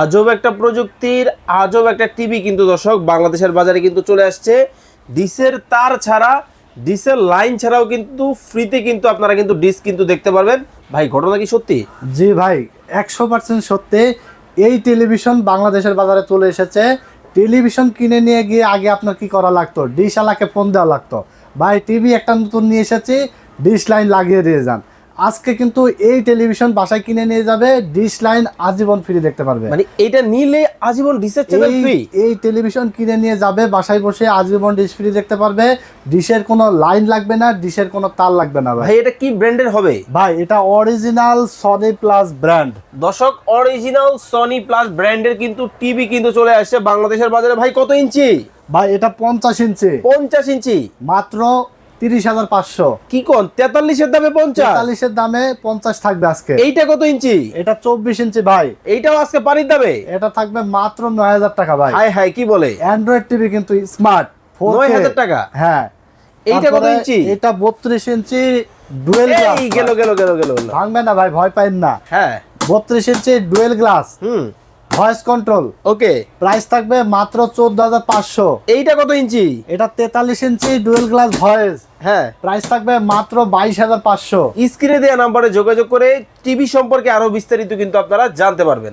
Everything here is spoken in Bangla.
আজব একটা প্রযুক্তির, আজব একটা টিভি কিন্তু দর্শক, বাংলাদেশের বাজারে কিন্তু চলে আসছে। ডিসের তার ছাড়া, ডিসের লাইন ছাড়াও কিন্তু ফ্রিতে কিন্তু আপনারা কিন্তু ডিস কিন্তু দেখতে পারবেন। ভাই, ঘটনা কি সত্যি? জি ভাই, একশো পার্সেন্ট সত্যি। এই টেলিভিশন বাংলাদেশের বাজারে চলে এসেছে। টেলিভিশন কিনে নিয়ে গিয়ে আগে আপনার কি করা লাগতো? ডিশ আলাকে ফোন দেওয়া লাগতো। ভাই টিভি একটা নতুন নিয়ে এসেছি ডিশ লাইন লাগিয়ে দিয়ে যান। আজকে কিন্তু এই টেলিভিশন বাসায় কিনে নিয়ে যাবে ডিশ লাইন আজীবন ফ্রি দেখতে পারবে। মানে এটা নিলে আজীবন ডিসের চ্যানেল ফ্রি এই টেলিভিশন কিনে নিয়ে যাবে বাসায় বসে আজীবন ডিশ ফ্রি দেখতে পারবে। ডিশের কোনো লাইন লাগবে না ডিশের কোনো তার লাগবে না ভাই। ভাই এটা কি ব্র্যান্ডের হবে? ভাই এটা অরিজিনাল সনি প্লাস ব্র্যান্ড দর্শক অরিজিনাল সনি প্লাস ব্র্যান্ডের কিন্তু টিভি কিন্তু চলে আসছে বাংলাদেশের বাজারে। ভাই কত ইঞ্চি? ভাই এটা পঞ্চাশ ইঞ্চি। পঞ্চাশ ইঞ্চি। মাত্র তিরিশ হাজার পাঁচশো। কি কোন? তেতাল্লিশের দামে পঞ্চাশ? তেতাল্লিশের দামে পঞ্চাশ থাকবে আজকে। এইটা কত ইঞ্চি? এটা চব্বিশ ইঞ্চি ভাই। এইটাও আজকে পানির দামে? এটা থাকবে মাত্র নয় হাজার টাকা ভাই। হাই হাই কি বলে? অ্যান্ড্রয়েড টিভি কিন্তু স্মার্ট নয় হাজার টাকা? হ্যাঁ। এইটা কত ইঞ্চি? এটা বত্রিশ ইঞ্চি ডুয়েল গ্লাস এই গেল গেল গেল গেল গেল। ভাঙবে না ভাই ভয় পাইন না। হ্যাঁ। বত্রিশ ইঞ্চি ডুয়েল গ্লাস হুম। Voice control. ওকে। প্রাইস থাকবে মাত্র চোদ্দ হাজার পাঁচশো। এইটা কত ইঞ্চি? এটা তেতাল্লিশ ইঞ্চি ডুয়েল গ্লাস ভয়েস। হ্যাঁ। প্রাইস থাকবে মাত্র বাইশ হাজার পাঁচশো। স্ক্রিনে দেওয়া নাম্বারে যোগাযোগ করে টিভি সম্পর্কে আরও বিস্তারিত কিন্তু আপনারা জানতে পারবেন।